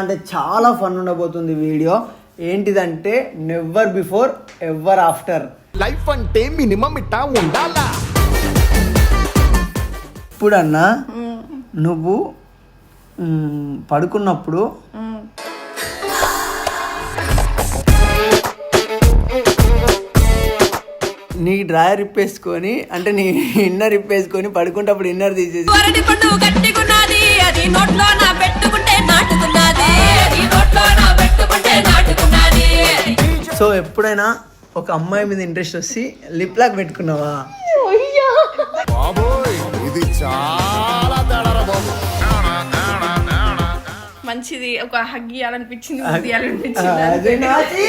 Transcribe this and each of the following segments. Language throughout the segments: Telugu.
అంటే చాలా ఫన్ ఉండబోతుంది వీడియో. ఏంటిదంటే never before ever after life అంటే మినిమం ఇట్టా ఉండాలా? ఇప్పుడన్నా నువ్వు మ్, పడుకున్నప్పుడు నీ డ్రాయర్ ఇప్పేసుకొని అంటే నీ ఇన్నర్ ఇప్పేసుకొని పడుకుంటప్పుడు ఇన్నర్ తీసేసి అది నోట్లో నా పెట్టుకుంటే సో ఎప్పుడైనా ఒక అమ్మాయి మీద ఇంట్రెస్ట్ వచ్చి లిప్ లాక్ పెట్టుకున్నావా? బాబోయ్ ఇది చాలా మంచిది ఒక హగ్ ఇవ్వాలనిపించింది అది ముద్దియాలనిపించింది నాది.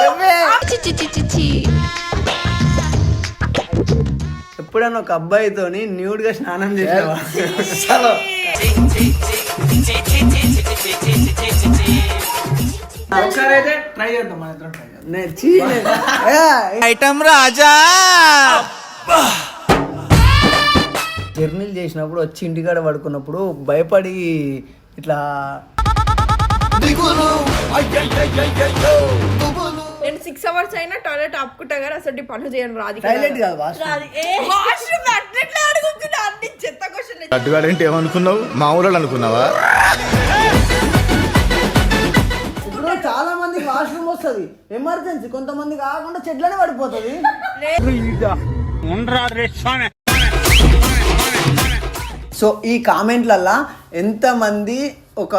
ఏమే? ఎప్పుడైనా ఒక అబ్బాయితోని న్యూడ్గా స్నానం చేసావా? ట్రై చేద్దాం మన ఇద్దరం ట్రై చేద్దాం. నే- చీ, నే- ఏ, ఐటమ్ రాజా! జర్నీలు చేసినప్పుడు వచ్చి ఇంటికాడ పడుకున్నప్పుడు భయపడి ఇట్లా నేను సిక్స్ అవర్స్ అయినా టాయిలెట్ ఆపుకుంటా కానీ అసలు పనులు చేయను రాదు టాయిలెట్ కాదు వాష్ వాష్రూమ్ అట్లెట్లా అడుగుతున్నా అన్ని చెత్త క్వశ్చన్ అడ్డుగాడంటే ఏమనుకున్నావు? మా ఊళ్ళో అనుకున్నావా? వస్తుంది. ఎమర్జెన్సీ కొంతమంది కాకుండా చెట్లనే పడిపోతుంది. సో ఈ కామెంట్లల్లా ఎంతమంది ఒక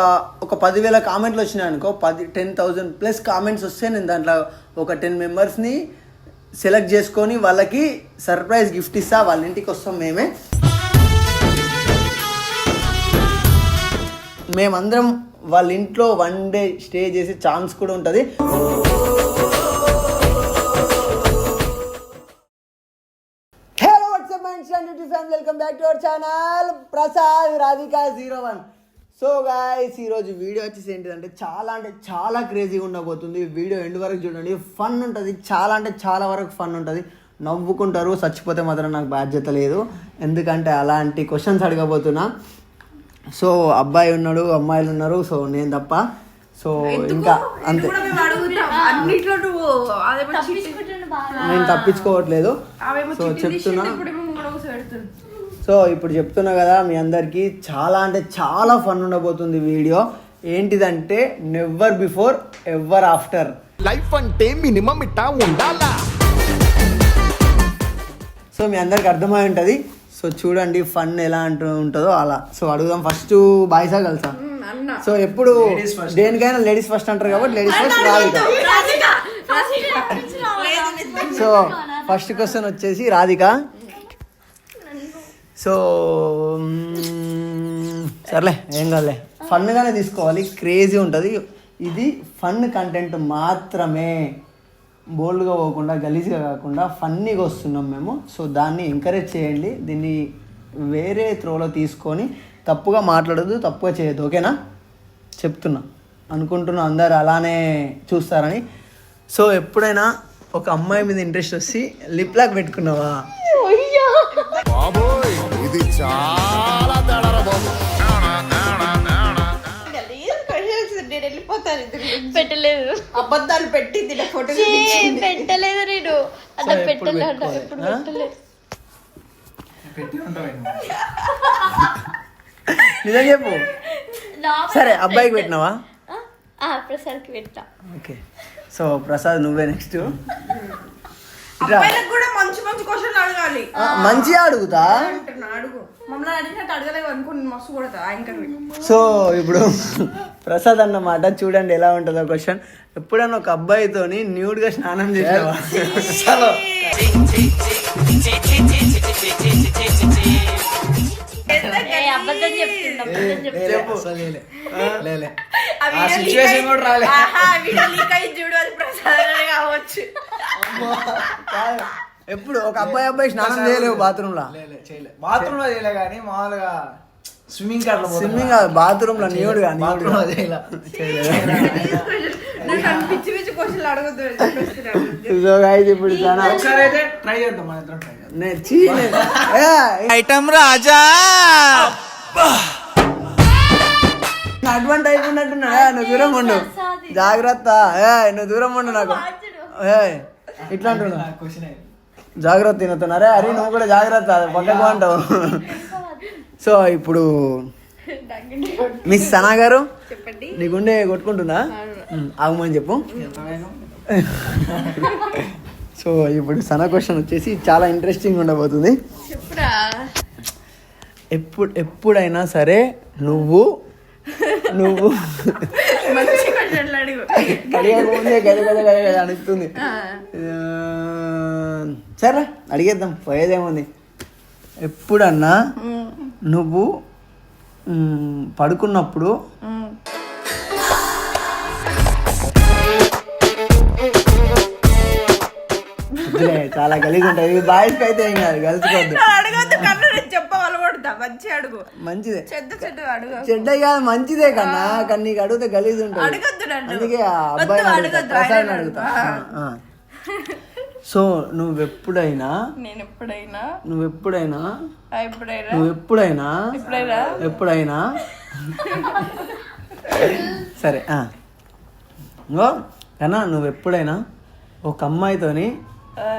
ఒక పదివేల కామెంట్లు వచ్చినాయి అనుకో పది టెన్ థౌజండ్ ప్లస్ కామెంట్స్ వస్తే నేను దాంట్లో ఒక టెన్ మెంబర్స్ని సెలెక్ట్ చేసుకొని వాళ్ళకి సర్ప్రైజ్ గిఫ్ట్ ఇస్తా వాళ్ళ ఇంటికి వస్తాం మేమే. మేమందరం వాళ్ళ ఇంట్లో వన్ డే స్టే చేసే ఛాన్స్ కూడా ఉంటుంది. Hello what's up welcome back to our channel Prasad Radhika zero one so guys ఈరోజు వీడియో వచ్చేసి ఏంటిదంటే చాలా అంటే చాలా క్రేజీగా ఉండబోతుంది. వీడియో ఎండ్ వరకు చూడండి. ఫన్ ఉంటుంది. చాలా అంటే చాలా వరకు ఫన్ ఉంటుంది. నవ్వుకుంటారు చచ్చిపోతే మాత్రం నాకు బాధ్యత లేదు. ఎందుకంటే అలాంటి క్వశ్చన్స్ అడగబోతున్నా. సో అబ్బాయి ఉన్నాడు అమ్మాయిలు ఉన్నారు సో నేను తప్ప. సో ఇంకా అంతే. నేను తప్పించుకోవట్లేదు. సో చిట్టి చెప్తున్నా. సో ఇప్పుడు చెప్తున్నా కదా మీ అందరికీ చాలా అంటే చాలా ఫన్ ఉండబోతుంది వీడియో. ఏంటిదంటే never before ever after life అంటే మినిమం ఇట్టా ఉండాలా? సో మీ అందరికి అర్థమై ఉంటుంది. సో చూడండి ఫన్ ఎలా అంటూ ఉంటుందో అలా. సో అడుగుదాం ఫస్ట్ బాయ్సా కలిసా సో ఎప్పుడు. దేనికైనా లేడీస్ ఫస్ట్ అంటారు కాబట్టి ladies first Radhika so first question వచ్చేసి రాధిక. సో సర్లే ఏం కాదులే. ఫన్గానే తీసుకోవాలి. క్రేజీ ఉంటుంది. ఇది ఫన్ కంటెంట్ మాత్రమే. బోల్డ్గా పోకుండా గలీజ్గా కాకుండా ఫన్నీగా వస్తున్నాం మేము. సో దాన్ని ఎంకరేజ్ చేయండి. దీన్ని వేరే త్రోలో తీసుకొని తప్పుగా మాట్లాడదు తప్పుగా చేయొద్దు. ఓకేనా? చెప్తున్నా. అనుకుంటున్నా అందరు అలానే చూస్తారని. సో ఎప్పుడైనా ఒక అమ్మాయి మీద ఇంట్రెస్ట్ వచ్చి లిప్ లాక్ పెట్టుకున్నావా బాబోయ్! ఇది చాలా అబద్ధాలు ఫోటో ఛీ, పెట్టలేదు నేను అట్లా పెట్టలేదు అట్లా పెట్టుకోవాలి? ఎప్పుడు ఆ? పెట్టలేదు. పెట్టి ఉంటావు నిజం చెప్పు. సరే అబ్బాయికి పెట్టినావా? ఆ? ఆ, ప్రసాద్కి పెట్టా. ఓకే. సో ప్రసాద్ నువ్వే నెక్స్ట్ కూడా మంచి మంచి క్వశ్చన్లు అడగాలి. మంచిగా అడుగుతా? అడుగు. మమ్మల్ని అడిగినట్టు మస్తు కొడతా యాంకర్ సో ఇప్పుడు ప్రసాద్ అన్నమాట చూడండి ఎలా ఉంటుందో క్వశ్చన్. ఎప్పుడైనా ఒక అబ్బాయితోని న్యూడ్గా స్నానం చేసావా? కూడా రాలే. ఎప్పుడు ఒక అబ్బాయి అబ్బాయి స్నానం చేయలేవు బాత్రూమ్లో బాత్రూమ్లో చేయలే కానీ మామూలుగా స్విమ్మింగ్ అట్లా స్విమ్మింగ్ బాత్రూమ్లో న్యూడ్గా బాత్రూమ్లో. సో guys, ఇప్పుడు చాలా ఒకసారి అయితే ట్రై చేద్దాం మన ఇద్దరం ట్రై చేద్దాం ఐటమ్ రాజా అటువంటి టైప్ ఉన్నట్టున్నాడా నువ్వు దూరం ఉండు జాగ్రత్త ఏ నువ్వు దూరం ఉండు నాకు ఏ ఇట్లా అంటున్నా క్వశ్చన్ జాగ్రత్త తినుతున్నారే అరే నువ్వు కూడా జాగ్రత్త పక్కకు అంటావు సో ఇప్పుడు మిస్ సనా గారు నీ గుండె కొట్టుకుంటుందా? ఆగమని చెప్పు. సో ఇప్పుడు సనా క్వశ్చన్ వచ్చేసి చాలా ఇంట్రెస్టింగ్ ఉండబోతుంది. ఎప్పుడు ఎప్పుడైనా సరే నువ్వు నువ్వు అడుగుతుంది సరే అడిగేద్దాం. పోయేదేముంది. ఎప్పుడన్నా నువ్వు పడుకున్నప్పుడు చాలా గలీజ్ ఉంటుంది. ఇది బాయ్స్కి అయితే ఏం కాదు గర్ల్స్కి వద్దు. అడగద్దు కన్ను మంచి అడుగు. మంచిదే. చెడ్డ చెడ్డ అడుగు చెడ్డ కాదు మంచిదే కన్నా కానీ నీకు అడిగితే గలీజ్ ఉంటుంది. అడగొద్దు. అందుకే అబ్బాయిని అడుగుతా సో నువ్వెప్పుడైనా నేను ఎప్పుడైనా నువ్వెప్పుడైనా ఆ, ఎప్పుడైనా నువ్వెప్పుడైనా ఎప్పుడైనా ఎప్పుడైనా సరే. ఇంకో. కన్నా నువ్వెప్పుడైనా ఒక అమ్మాయితోని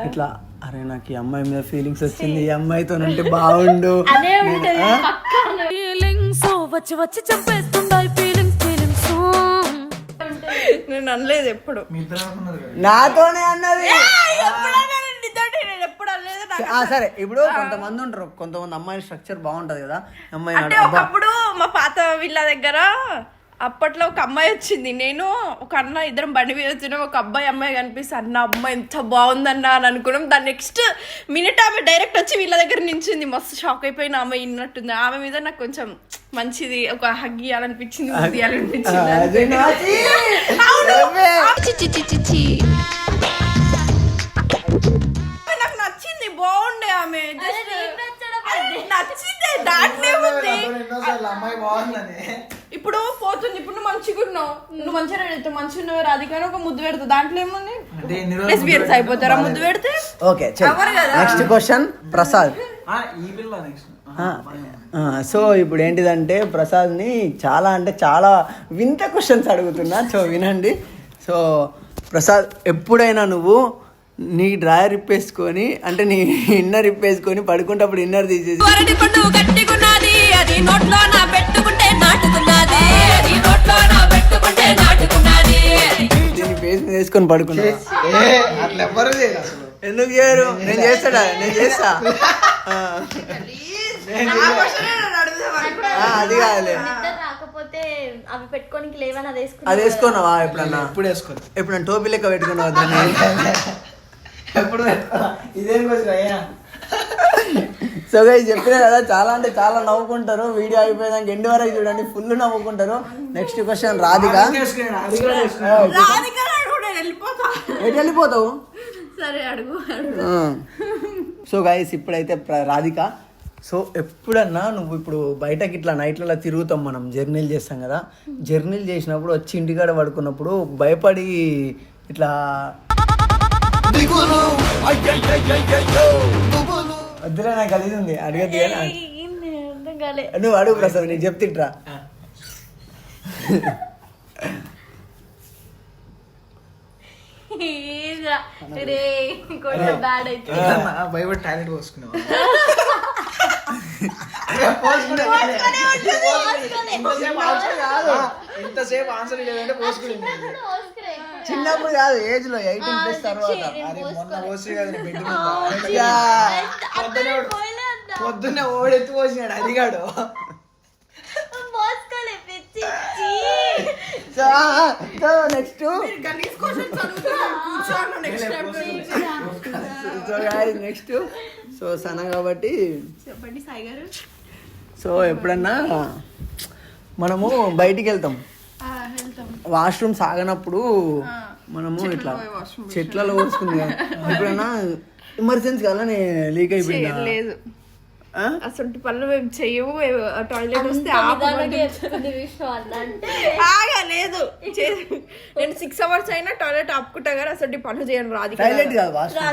ఇట్లా అరే నాకు ఈ అమ్మాయి మీద ఫీలింగ్స్ వచ్చింది ఈ అమ్మాయితో ఉంటే బాగుండు అదే నేను- ఉంటుంది ఆ? పక్కాను. ఫీలింగ్స్ వచ్చి వచ్చి చంపేస్తుంటాయి ఫీలింగ్స్ ఫీలింగ్స్ నేను అనలేదు ఎప్పుడు. నాతోనే అన్నది ఎప్పుడైనా నేను నీతోటి నేను ఎప్పుడు అనలేదు నాకు ఆ, సరే ఇప్పుడు కొంతమంది ఉంటారు కొంతమంది అమ్మాయి స్ట్రక్చర్ బాగుంటది కదా అమ్మాయి అంటే ఒకప్పుడు మా పాత వీళ్ళ దగ్గర అప్పట్లో ఒక అమ్మాయి వచ్చింది. నేను ఒక అన్న ఇద్దరం బండి మీద వచ్చినాం. ఒక అబ్బాయి అమ్మాయి కనిపిస్తే అన్న అమ్మాయి ఎంత బాగుందన్న అని అనుకున్నాం. దాని నెక్స్ట్ మినిట్ ఆమె డైరెక్ట్ వచ్చి వీళ్ళ దగ్గర నించింది. మస్తు షాక్ అయిపోయిన ఆమె ఇన్నట్టుంది ఆమె మీద నాకు కొంచెం మంచిది ఒక హగ్ ఇవ్వాలనిపించింది ఇవ్వాలనిపించింది దాంట్లో అమ్మాయి బాగుందని. ఇప్పుడు పోతుంది ఇప్పుడు నువ్వు మంచిగా ఉన్నావు. నువ్వు మంచిగా రెడీ మంచిగా ఉన్నావు రాధికాని ఒక ముద్దు పెడతావు దాంట్లో ఏముంది? లెస్బియన్స్ అయిపోతారా ముద్దు పెడితే ఓకే? Next question Prasad. ఆ, ఈ పిల్ల నెక్స్ట్ ఆ, ఆ, సో ఇప్పుడు ఏంటిదంటే ప్రసాద్ని చాలా అంటే చాలా వింత క్వశ్చన్స్ అడుగుతున్నా. సో వినండి. సో ప్రసాద్ ఎప్పుడైనా నువ్వు నీ డ్రాయర్ ఇప్పేసుకొని అంటే నీ ఇన్నర్ ఇప్పేసుకొని పడుకుంటప్పుడు ఇన్నర్ తీసేసి. దీన్ని ఫేస్ మీద వేసుకొని పడుకున్నా. ఎందుకు చేయరు? నేను చేస్తాడా? నేను చేస్తా. ఆ. ఆ, అది కాదులే. నిద్ర రాకపోతే అవి పెట్టుకోనికి లేవని అది వేసుకున్నా అది వేసుకున్నావా ఎప్పుడన్నా? ఎప్పుడు వేసుకోరు ఎప్పుడన్నా టోపీ లెక్క పెట్టుకున్నావా దాన్ని? ఎప్పుడు? ఇదేం క్వశ్చన్ అయ్యా? సో గైస్ చెప్పినా కదా చాలా అంటే చాలా నవ్వుకుంటారు. వీడియో అయిపోయేదానికి ఎండ్ వరకు చూడండి ఫుల్ నవ్వుకుంటారు. Next question Radhika. ఎటు వెళ్ళిపోతావు? సరే అడుగు సో గైస్ ఇప్పుడైతే రాధిక. సో ఎప్పుడన్నా నువ్వు ఇప్పుడు బయటకి ఇట్లా నైట్లలో తిరుగుతాం మనం జర్నీలు చేస్తాం కదా. జర్నీలు చేసినప్పుడు వచ్చి ఇంటికాడ పడుకున్నప్పుడు భయపడి ఇట్లా వద్దులే నాకు కలిసి ఉంది. అడగద్దు నువ్వు అడుగు ప్రసాద్ నీకు చెప్తిట్రా. భయపడి టాయిలెట్ పోసుకున్నావా? ఎంతసేపు ఆన్సర్ లేదంటే పోసుకునేది చిన్నప్పుడు కాదు ఏజ్లో ఎయిటీన్ ప్లస్ తర్వాత. అరే మొన్న పోసి కదా. పొద్దున్నే ఓడెత్తి పోసినాడు అదిగాడు so next next so guys next so సన కాబట్టి చెప్పండి సాయి గారు. సో ఎప్పుడన్నా మనము బయటికి వెళ్తాం. వాష్రూమ్ సాగనప్పుడు మనము ఇట్లా చెట్లలో పోసుకుంది కదా. ఎప్పుడన్నా ఎమర్జెన్సీ కదా లీక్ అయిపోయిందా? లేదు? అసలు పనులు మేము చెయ్యము టాయిలెట్ వస్తే ఆగా లేదు. చే- నేను సిక్స్ అవర్స్ అయినా టాయిలెట్ ఆపుకుంటా కానీ అసలు పనులు చేయను రాదు టాయిలెట్ కాదు వాష్రూమ్.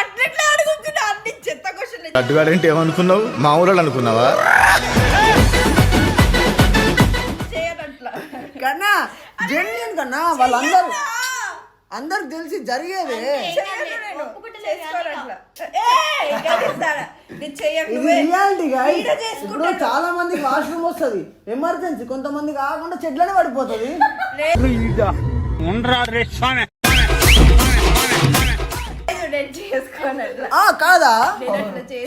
అట్లెట్లా అడుగుతున్నా అన్ని చెత్త క్వశ్చన్ అడ్డుగాడంటే ఏమనుకున్నావు? మా ఊళ్ళో అనుకున్నావా? కన్నా జెన్యున్ కన్నా వాళ్ళందరూ అందరికి తెలిసి జరిగేదే. ఇప్పుడు చాలా మందికి వాష్రూమ్ వస్తుంది. ఎమర్జెన్సీ కొంతమంది కాకుండా చెట్లనే పడిపోతుంది. ఆ కాదా.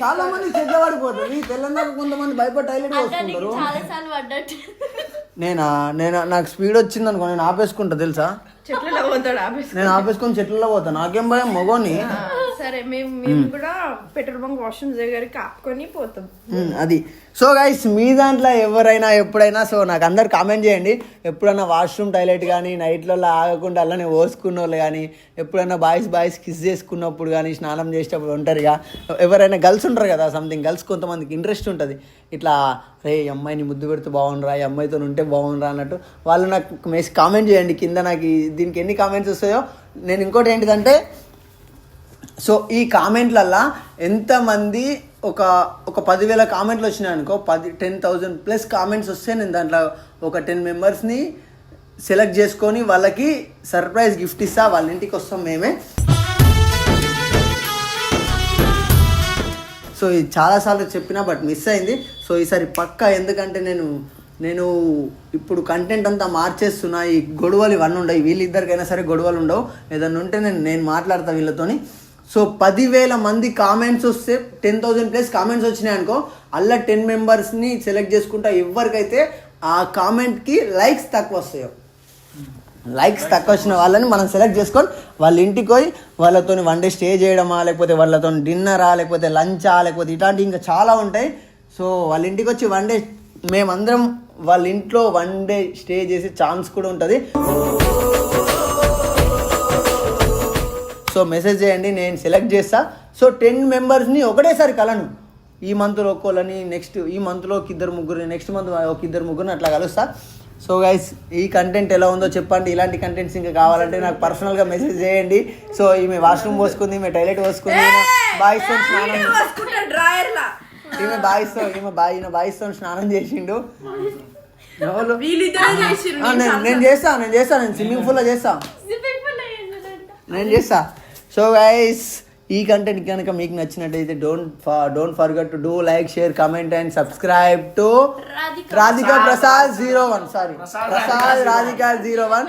చాలా మంది చెట్ల పడిపోతుంది తెల్లందాక కొంతమంది భయపడి టైలెట్ పడ్డట్టు. నేనా? నేను? నాకు స్పీడ్ వచ్చింది అనుకో నేను ఆపేసుకుంటా తెలుసా? నేను ఆపేసుకొని చెట్లలో పోతా. నాకేం భయం మొగోని. సరే మేము మేము కూడా పెట్రోల్ బంక్ వాష్రూమ్ దగ్గరికి ఆపుకొని పోతాం. అది. సో గైస్ మీ దాంట్లో ఎవరైనా ఎప్పుడైనా సో నాకు అందరు కామెంట్ చేయండి. ఎప్పుడైనా వాష్రూమ్ టాయిలెట్ కానీ నైట్లలో ఆగకుండా అలానే పోసుకున్న వాళ్ళు కానీ ఎప్పుడైనా బాయ్స్ బాయ్స్ కిస్ చేసుకున్నప్పుడు కానీ స్నానం చేసేటప్పుడు ఒంటరిగా ఎవరైనా గర్ల్స్ ఉంటారు కదా సంథింగ్ గర్ల్స్ కొంతమందికి ఇంట్రెస్ట్ ఉంటుంది. ఇట్లా రే ఈ అమ్మాయిని ముద్దు పెడితే బాగుండరా ఈ అమ్మాయితో ఉంటే బాగుండరా అన్నట్టు. వాళ్ళు నాకు మెస్ కామెంట్ చేయండి. కింద నాకు దీనికి ఎన్ని కామెంట్స్ వస్తాయో? నేను ఇంకోటి ఏంటిదంటే సో ఈ కామెంట్లల్లో ఎంతమంది ఒక ఒక పదివేల కామెంట్లు వచ్చినాయి అనుకో పది టెన్ థౌజండ్ ప్లస్ కామెంట్స్ వస్తే నేను దాంట్లో ఒక టెన్ మెంబర్స్ని సెలెక్ట్ చేసుకొని వాళ్ళకి సర్ప్రైజ్ గిఫ్ట్ ఇస్తా వాళ్ళ ఇంటికి వస్తాం మేమే. సో ఇది చాలాసార్లు చెప్పినా బట్ మిస్ అయింది. సో ఈసారి పక్కా ఎందుకంటే నేను నేను ఇప్పుడు కంటెంట్ అంతా మార్చేస్తున్నా ఈ గొడవలు ఇవన్నీ ఉండవు వీళ్ళిద్దరికైనా సరే గొడవలు ఉండవు. ఏదన్నా ఉంటే నేను నేను మాట్లాడతా వీళ్ళతోని. సో పదివేల మంది కామెంట్స్ వస్తే టెన్ థౌజండ్ ప్లస్ కామెంట్స్ వచ్చినాయి అనుకో అలా టెన్ మెంబర్స్ని సెలెక్ట్ చేసుకుంటా ఎవరికైతే ఆ కామెంట్కి లైక్స్ తక్కువ వస్తాయో. లైక్స్ తక్కువ వచ్చిన వాళ్ళని మనం సెలెక్ట్ చేసుకొని వాళ్ళ ఇంటికి పోయి వాళ్ళతో వన్ డే స్టే చేయడమా లేకపోతే వాళ్ళతో డిన్నరా లేకపోతే లంచా లేకపోతే ఇట్లాంటివి ఇంకా చాలా ఉంటాయి. సో వాళ్ళ ఇంటికి వచ్చి వన్ డే మేమందరం వాళ్ళ ఇంట్లో వన్ డే స్టే చేసే ఛాన్స్ కూడా ఉంటుంది. సో మెసేజ్ చేయండి నేను సెలెక్ట్ చేస్తా. సో టెన్ మెంబర్స్ని ఒకటేసారి కలను. ఈ మంత్లో ఒక్కోళ్ళని నెక్స్ట్ ఈ మంత్లో ఒక ఇద్దరు ముగ్గురు నెక్స్ట్ మంత్ ఒక ఇద్దరు ముగ్గురిని అట్లా కలుస్తా. సో గైస్ ఈ కంటెంట్ ఎలా ఉందో చెప్పండి. ఇలాంటి కంటెంట్స్ ఇంకా కావాలంటే నాకు పర్సనల్గా మెసేజ్ చేయండి. సో ఈమె వాష్రూమ్ పోసుకుంది ఈమె టాయిలెట్ పోసుకుంది బాయ్స్తో స్నానం ఈమె బాయ్స్తో ఈమె బాయ్ ఈయన బాయ్స్తో స్నానం చేసిండు. నేను చేస్తా. నేను చేస్తా నేను స్విమ్మింగ్ పూల్లో చేస్తా. నేను చేస్తా. సో గైస్ ఈ కంటెంట్ కనుక మీకు నచ్చినట్టయితే don't don't forget to do like share comment and subscribe to Radhika Prasad. Zero one sorry Prasad Radhika zero one